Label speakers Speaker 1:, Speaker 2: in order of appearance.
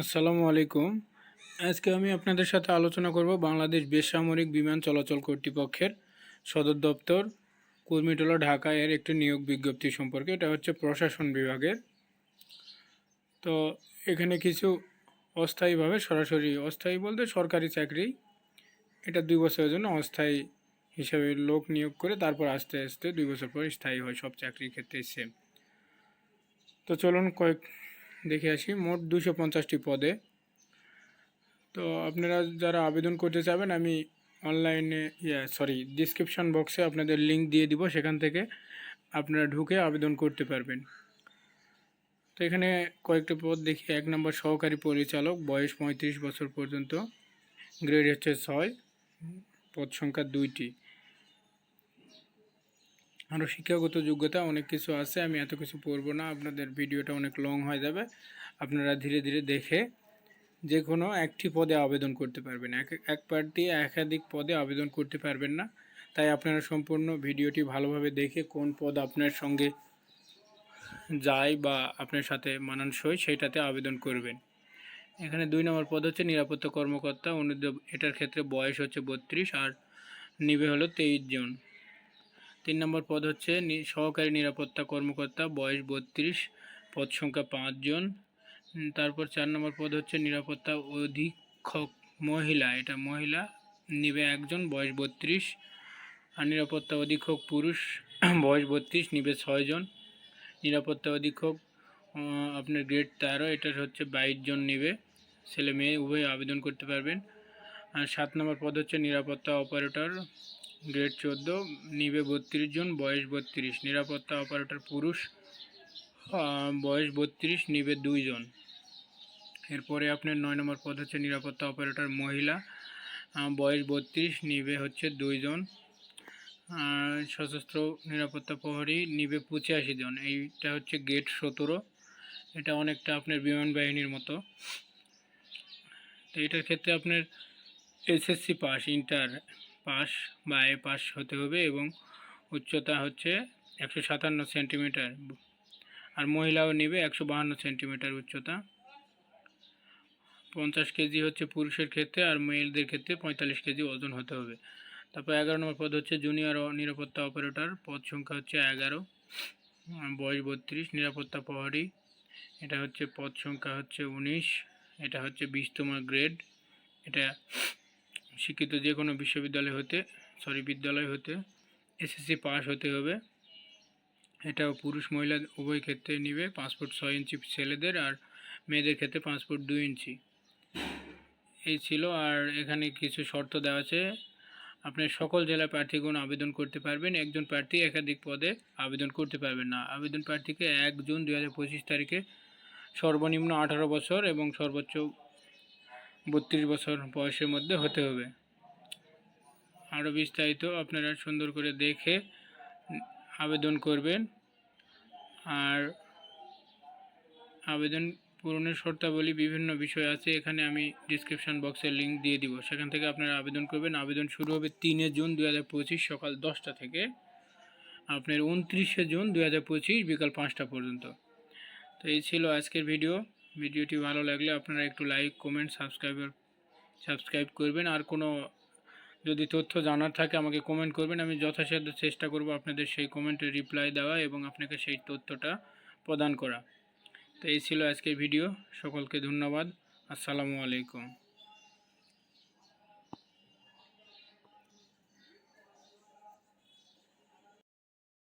Speaker 1: আসসালামু আলাইকুম। আজকে আমি আপনাদের সাথে আলোচনা করব বাংলাদেশ বেসামরিক বিমান চলাচল কর্তৃপক্ষের সদর দপ্তর কুর্মিটোলা ঢাকা এর একটি নিয়োগ বিজ্ঞপ্তি সম্পর্কে। এটা হচ্ছে প্রশাসন বিভাগের। তো এখানে কিছু অস্থায়ীভাবে, সরাসরি অস্থায়ী বলতে সরকারি চাকরি। এটা দুই বছরের জন্য অস্থায়ী হিসাবে লোক নিয়োগ করে তারপর আস্তে আস্তে দুই বছর পর স্থায়ী হয় সব চাকরির ক্ষেত্রে সেম তো চলুন কয়েক দেখে আসি। মোট দুশো পঞ্চাশটি পদে। তো আপনারা যারা আবেদন করতে চাবেন, আমি অনলাইনে, ইয়া, সরি ডিসক্রিপশান বক্সে আপনাদের লিঙ্ক দিয়ে দিব। সেখান থেকে আপনারা ঢুকে আবেদন করতে পারবেন। তো এখানে কয়েকটি পদ দেখি। এক নম্বর, সহকারী পরিচালক, বয়স পঁয়ত্রিশ বছর পর্যন্ত। গ্রেড হচ্ছে ছয়। পদ সংখ্যা দুইটি। আরও শিক্ষাগত যোগ্যতা অনেক কিছু আছে, আমি এত কিছু পড়ব না, আপনাদের ভিডিওটা অনেক লং হয়ে যাবে, আপনারা ধীরে ধীরে দেখে যে কোনো একটি পদে আবেদন করতে পারবেন। এক এক প্রার্থী একাধিক পদে আবেদন করতে পারবেন না, তাই আপনারা সম্পূর্ণ ভিডিওটি ভালোভাবে দেখে কোন পদ আপনার সঙ্গে যায় বা আপনার সাথে মানানসই সেইটাতে আবেদন করবেন। এখানে দুই নম্বর পদ হচ্ছে নিরাপত্তা কর্মকর্তা অনুদ্যোগ এটার ক্ষেত্রে বয়স হচ্ছে বত্রিশ, আর নিবে হলো তেইশ জন। তিন নম্বর পদ হচ্ছে সহকারী নিরাপত্তা কর্মকর্তা, বয়স বত্রিশ, পদ সংখ্যা পাঁচজন তারপর চার নম্বর পদ হচ্ছে নিরাপত্তা অধীক্ষক মহিলা, এটা মহিলা নিবে একজন, বয়স বত্রিশ। আর নিরাপত্তা অধীক্ষক পুরুষ, বয়স বত্রিশ, নিবে ছয়জন নিরাপত্তা অধীক্ষক আপনার গ্রেড তেরো এটার হচ্ছে বাইশ জন নিবে। ছেলে মেয়ে, উভয় আবেদন করতে পারবেন। আর সাত নম্বর পদ হচ্ছে নিরাপত্তা অপারেটর গ্রেড চোদ্দ, নিবে বত্রিশ জন, বয়স বত্রিশ। নিরাপত্তা অপারেটর পুরুষ বয়স বত্রিশ, নিবে দুইজন এরপরে আপনার নয় নম্বর পদ হচ্ছে নিরাপত্তা অপারেটর মহিলা বয়স বত্রিশ, নিবে হচ্ছে দুইজন সশস্ত্র নিরাপত্তা প্রহরী নিবে পঁচাশি জন। এইটা হচ্ছে গেট সতেরো। এটা অনেকটা আপনার বিমান বাহিনীর মতো। তো এটার ক্ষেত্রে আপনার এসএসসি পাস, ইন্টার। পাস বা এ পাস হতে হবে এবং উচ্চতা হচ্ছে একশো সাতান্ন সেন্টিমিটার। আর মহিলাও নেবে একশো বাহান্ন সেন্টিমিটার উচ্চতা। পঞ্চাশ কেজি হচ্ছে পুরুষের ক্ষেত্রে আর মেয়েদের ক্ষেত্রে পঁয়তাল্লিশ কেজি ওজন হতে হবে। তারপর এগারো নম্বর পদ হচ্ছে জুনিয়র নিরাপত্তা অপারেটর পদ সংখ্যা হচ্ছে এগারো। বয়স বত্রিশ, নিরাপত্তা প্রহরী, এটা হচ্ছে পদ সংখ্যা হচ্ছে উনিশ, এটা হচ্ছে বিশতম গ্রেড এটা শিক্ষিত যে কোনো বিশ্ববিদ্যালয় হতে, সরি, বিদ্যালয় হতে এসএসসি পাস হতে হবে। এটাও পুরুষ মহিলা উভয় ক্ষেত্রে নিবে পাসপোর্ট ছয় ইঞ্চি ছেলেদের আর মেয়েদের ক্ষেত্রে পাসপোর্ট দুই ইঞ্চি। এই ছিল, আর এখানে কিছু শর্ত দেওয়া আছে। আপনি সকল জেলা প্রার্থীগণ আবেদন করতে পারবেন। একজন প্রার্থী একাধিক পদে আবেদন করতে পারবেন না। আবেদন প্রার্থীকে এক জুন দু হাজার পঁচিশ তারিখে সর্বনিম্ন আঠারো বছর এবং সর্বোচ্চ বত্রিশ বছর বয়সের মধ্যে হতে হবে। আরও বিস্তারিত আপনারা সুন্দর করে দেখে আবেদন করবেন। আর আবেদন পূরণের শর্তাবলী বিভিন্ন বিষয় আছে, এখানে আমি ডিসক্রিপশান বক্সে লিঙ্ক দিয়ে দিব। সেখান থেকে আপনারা আবেদন করবেন। আবেদন শুরু হবে তিনে জুন দু হাজার পঁচিশ সকাল দশটা থেকে। আপনার উনত্রিশে জুন দু হাজার পঁচিশ বিকাল পাঁচটা পর্যন্ত। তো এই ছিল আজকের ভিডিও ভিডিওটি ভালো লাগলে আপনারা একটু লাইক কমেন্ট সাবস্ক্রাইবার সাবস্ক্রাইব করবেন। আর কোনো যদি তথ্য জানার থাকে আমাকে কমেন্ট করবেন। আমি যথাসাধ্য চেষ্টা করব আপনাদের সেই কমেন্টে রিপ্লাই দেওয়া এবং আপনাকে সেই তথ্যটা প্রদান করা। তো এই ছিল আজকের ভিডিও সকলকে ধন্যবাদ। আসসালামু আলাইকুম।